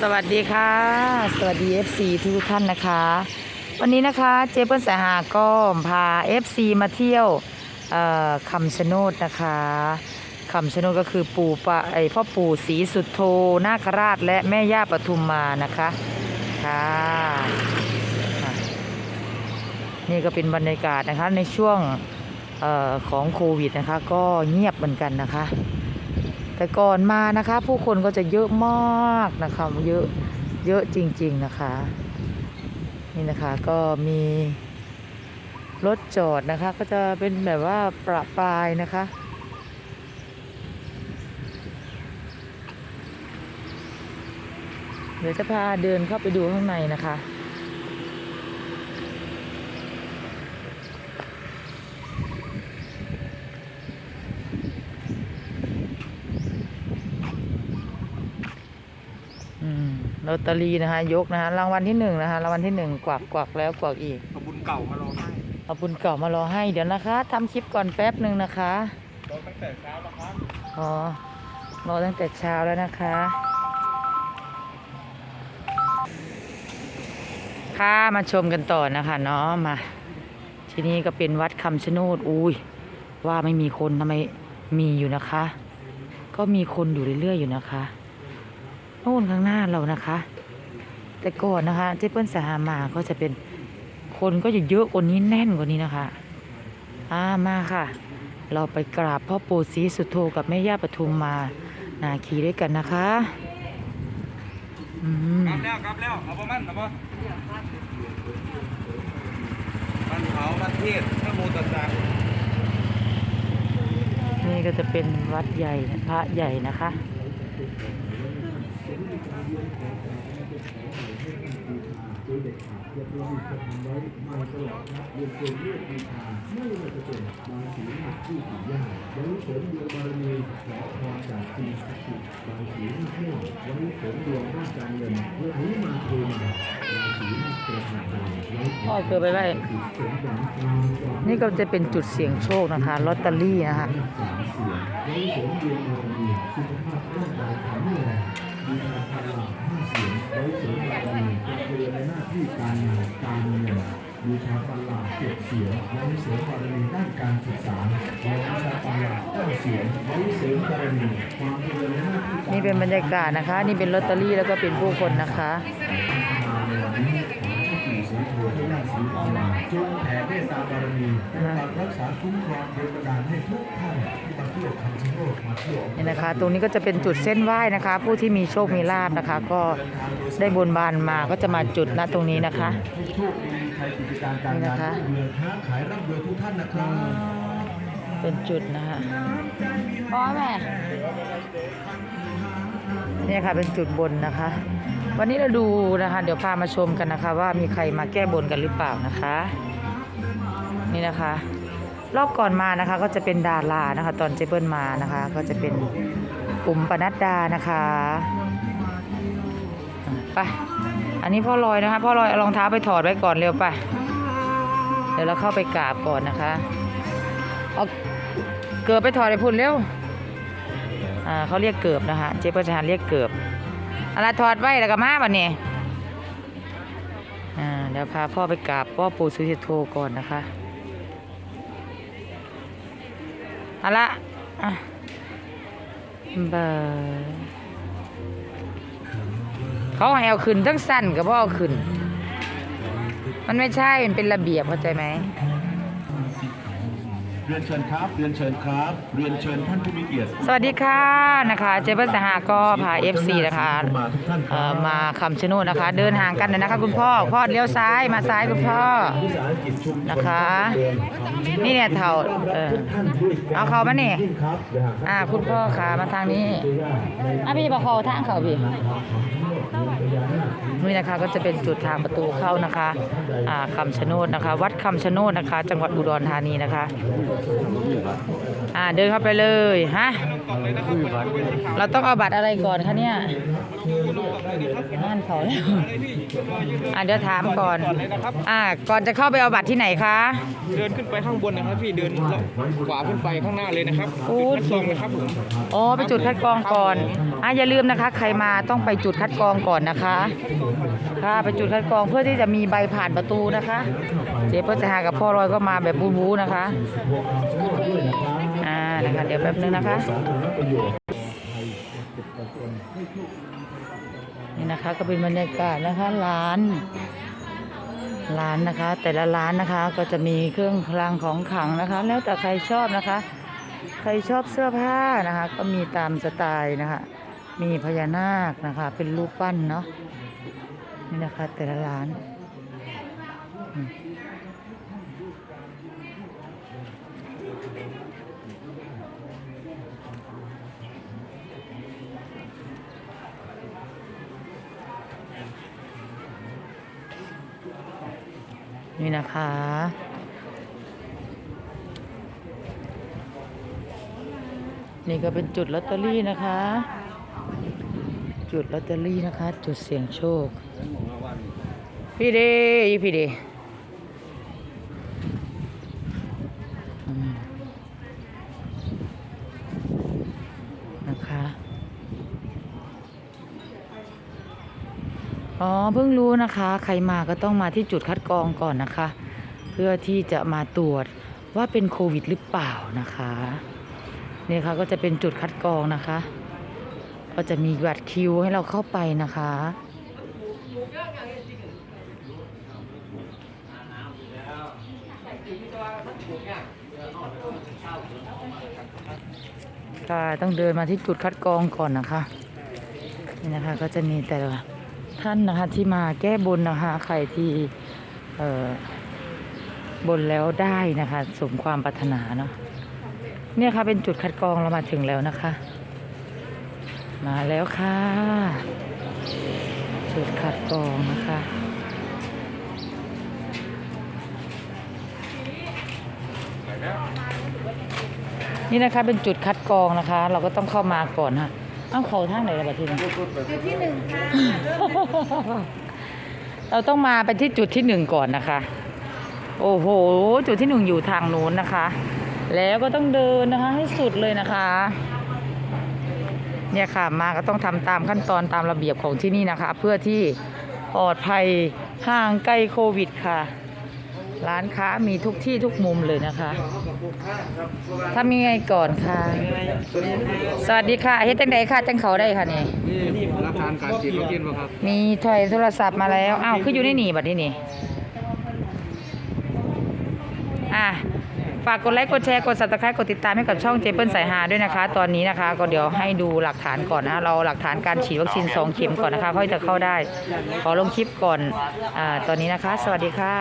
สวัสดีค่ะ สวัสดี FC ทุกท่านนะคะ วันนี้นะคะเจเปิ้ลสายหาก็พา FC มาเที่ยวเอ่อคำชะโนดนะคะคำชะโนดก็คือปู่ปะไอพ่อปู่ศรีสุดโทนาคราชและแม่ย่าปทุมมานะคะค่ะนี่ก็เป็นบรรยากาศนะคะในช่วงออของโควิดนะคะ ก็เงียบเหมือนกันนะคะ แต่ก่อนมานะคะ ผู้คนก็จะเยอะมากนะคะเยอะเยอะจริง ๆนะคะ นี่นะคะก็มีรถจอดนะคะ ก็จะเป็นแบบว่าประปรายนะคะ เดี๋ยวจะพาเดินเข้าไปดูข้างในนะคะ ลอตเตอรี่นะคะยกนะคะรางวัลที่หนึ่งนะคะรางวัลที่หนึ่งกวักกวักแล้วกวักอีกขบุญเก่ามารอให้เอาบุญเก่ามารอให้เดี๋ยวนะคะทำคลิปก่อนแป๊บหนึ่งนะคะรอตั้งแต่เช้าแล้วครับอ๋อรอตั้งแต่เช้าแล้วนะคะ ค่ะมาชมกันต่อนะคะเนาะมา ที่นี่ก็เป็นวัดคำชะโนดอุ้ยว่าไม่มีคนทำไมมีอยู่นะคะ ก็มีคนอยู่เรื่อยๆอยู่นะคะโน่นข้างหน้าเรานะคะ แต่ก่อนนะคะเจ๊เปิ้ลสหามาก็จะเป็นคนก็จะเยอะกว่านี้แน่นกว่านี้นะคะ อ่ามาค่ะ เราไปกราบพ่อปู่ศรีสุโธกับแม่ย่าปทุมมา นาคีด้วยกันนะคะอืมกลับแล้วกลับแล้วเอาประมันเอาปะมันเผามันเทศพระโมตัสสะนี่ก็จะเป็นวัดใหญ่พระใหญ่นะคะ พ่อเกิดไปไว้นี่ก็จะเป็นจุดเสี่ยงโชคนะคะลอตเตอรี่นะคะ ลาดห้าเสียงไว้สมบูชาประหลาดเจ็ดเสียงไว้เสริมบารมีด้านการศึกษาและบูชาประหลาดเก้าเสียงไว้เสริมบารมีความเจริญในหน้าที่การนี่เป็นบรรยากาศนะคะ นี่เป็นลอตเตอรี่แล้วก็เป็นผู้คนนะคะ มาในวันนี้ ขอให้ปู่ศรีโทให้ย่าศรีปทุมจงแผ่เมตตาบารมีปกปักรักษาคุ้มครองเทวดาให้ทุกท่านที่มาเที่ยวคำชะโนดมาเที่ยวนี่นะคะ ตรงนี้ก็จะเป็นจุดเส้นไหว้นะคะ ผู้ที่มีโชคมีลาบนะคะ ก็ได้บนบานมาก็จะมาจุดณตรงนี้นะคะโชคดีใครกิจการการนี่งานะคะเรือค้าขายร่ำรวยทุกท่านนะครับเป็นจุดนะคะพ่อแม่เนี่ยค่ะเป็นจุดบนนะคะ วันนี้เราดูนะคะ เดี๋ยวพามาชมกันนะคะ ว่ามีใครมาแก้บนกันหรือเปล่านะคะ นี่นะคะ รอบก่อนมานะคะ ก็จะเป็นดารานะคะ ตอนเจเปิลมานะคะ ก็จะเป็นอุ๋มปนัดดานะคะไปอันนี้พ่อลอยนะคะพ่อลอยเอารองเท้าไปถอดไว้ก่อนเร็วไปเดี๋ยวเราเข้าไปกราบก่อนนะคะเอาเกือบไปถอดไอ้พุ่นเร็วอ่าเขาเรียกเกือบนะคะเจ๊ประชานเรียกเกือบ อะไรถอดไว้แล้วก็มาบัดนี้อ่าเดี๋ยวพาพ่อไปกราบพ่อปู่สุธิโทก่อนนะคะเอาละเบอร์เขาให้เอาขึ้นทั้งสั้นกับพ่อเอาขึ้น มันไม่ใช่ มันเป็นระเบียบเข้าใจไหม เรียนเชิญครับ เรียนเชิญครับ เรียนเชิญท่านผู้มีเกียรติ สวัสดีค่ะนะคะเจ๊เปิ้ลสหก็พา FC นะคะเอ่อมาคำชะโนดนะคะ เดินห่างกันหน่อยนะคะ คุณพ่อพ่อเลี้ยวซ้ายมาซ้ายคุณพ่อวิสาหกิจชุมชนนะคะ นี่เนี่ยเท่าเออเอาเขามานี่ครับอ่าคุณพ่อขามาทางนี้อะพี่บอกเขาทางเขาพี่ นี่นะคะก็จะเป็นจุดทางประตูเข้านะคะอ่าคำชะโนดนะคะ วัดคำชะโนดนะคะ จังหวัดอุดรธานีนะคะอ่าเดินเข้าไปเลยฮะเราต้องเอาบัตรอะไรก่อนคะเนี่ยนั่นเขาแล้วอ่าเดี๋ยวถามก่อนอ่าก่อนจะเข้าไปเอาบัตรที่ไหนคะเดินขึ้นไปข้างบนนะครับพี่เดินขวาขึ้นไปข้างหน้าเลยนะครับโอ้จุดคัดกรองนะครับผมอ๋อไปจุดคัดกรองก่อนอะอย่าลืมนะคะ ใครมาต้องไปจุดคัดกรองก่อนนะคะค่ะไปจุดคัดกรองเพื่อที่จะมีใบผ่านประตูนะคะ เจ๊เปิ้ลจะหากับพ่อลอยก็มาแบบบูบูนะคะอ่านะคะเดี๋ยวแป๊บนึงนะคะ นี่นะคะก็เป็นบรรยากาศนะคะร้านร้านนะคะ แต่ละร้านนะคะก็จะมีเครื่องคลังของขลังนะคะ แล้วแต่ใครชอบนะคะ ใครชอบเสื้อผ้านะคะ ก็มีตามสไตล์นะคะ มีพญานาคนะคะ เป็นรูปปั้นเนาะ นี่นะคะแต่ละร้านนี่นะคะ นี่ก็เป็นจุดลอตเตอรี่นะคะ จุดลอตเตอรี่นะคะ จุดเสี่ยงโชค พี่เดพี่ดอืมนะคะอ๋อเพิ่งรู้นะคะ ใครมาก็ต้องมาที่จุดคัดกรองก่อนนะคะ เพื่อที่จะมาตรวจว่าเป็นโควิดหรือเปล่านะคะนี่ค่ะก็จะเป็นจุดคัดกรองนะคะ ก็จะมีบัตรคิวให้เราเข้าไปนะคะ ค่ะต้องเดินมาที่จุดคัดกรองก่อนนะคะนี่นะคะก็จะมีแต่ละท่านนะคะที่มาแก้บนนะคะ ใครที่เอ่อบนแล้วได้นะคะสมความปรารถนาเนาะเนี่ยค่ะเป็นจุดคัดกรองเรามาถึงแล้วนะคะ มาแล้วค่ะ จุดคัดกรองนะคะ นี่นะคะเป็นจุดคัดกรองนะคะ เราก็ต้องเข้ามาก่อนค่ะเอ้าเขาทางไหนล่ะบัดทีนี้จุดที่หนึ่งค่ะเราต้องมาไปที่จุดที่หนึ่งก่อนนะคะ โอ้โห จุดที่หนึ่งอยู่ทางนู้นนะคะ แล้วก็ต้องเดินนะคะให้สุดเลยนะคะ เนี่ยค่ะมาก็ต้องทำตามขั้นตอนตามระเบียบของที่นี่นะคะ เพื่อที่ปลอดภัยห่างไกลโควิดค่ะ ร้านค้ามีทุกที่ทุกมุมเลยนะคะทำยังไงก่อนค่ะ สวัสดีค่ะเฮ็ดจังใดค่ะจังเขาได้ค่ะนี่นี่รับทานการฉีดวัคซีนป่ะครับมีถอยโทรศัพท์มาแล้วอ้าวคืออยู่ในหนีบัดนี้นี่อะ ฝากกดไลค์กดแชร์กด subscribe กดติดตามให้กับช่องเจเปิลสายฮาด้วยนะคะ ตอนนี้นะคะ ก็เดี๋ยวให้ดูหลักฐานก่อนนะเราหลักฐานการฉีดวัคซีน2เข็มก่อนนะคะค่อยจะเข้าได้ ขอลงคลิปก่อนอ่าตอนนี้นะคะ สวัสดีค่ะ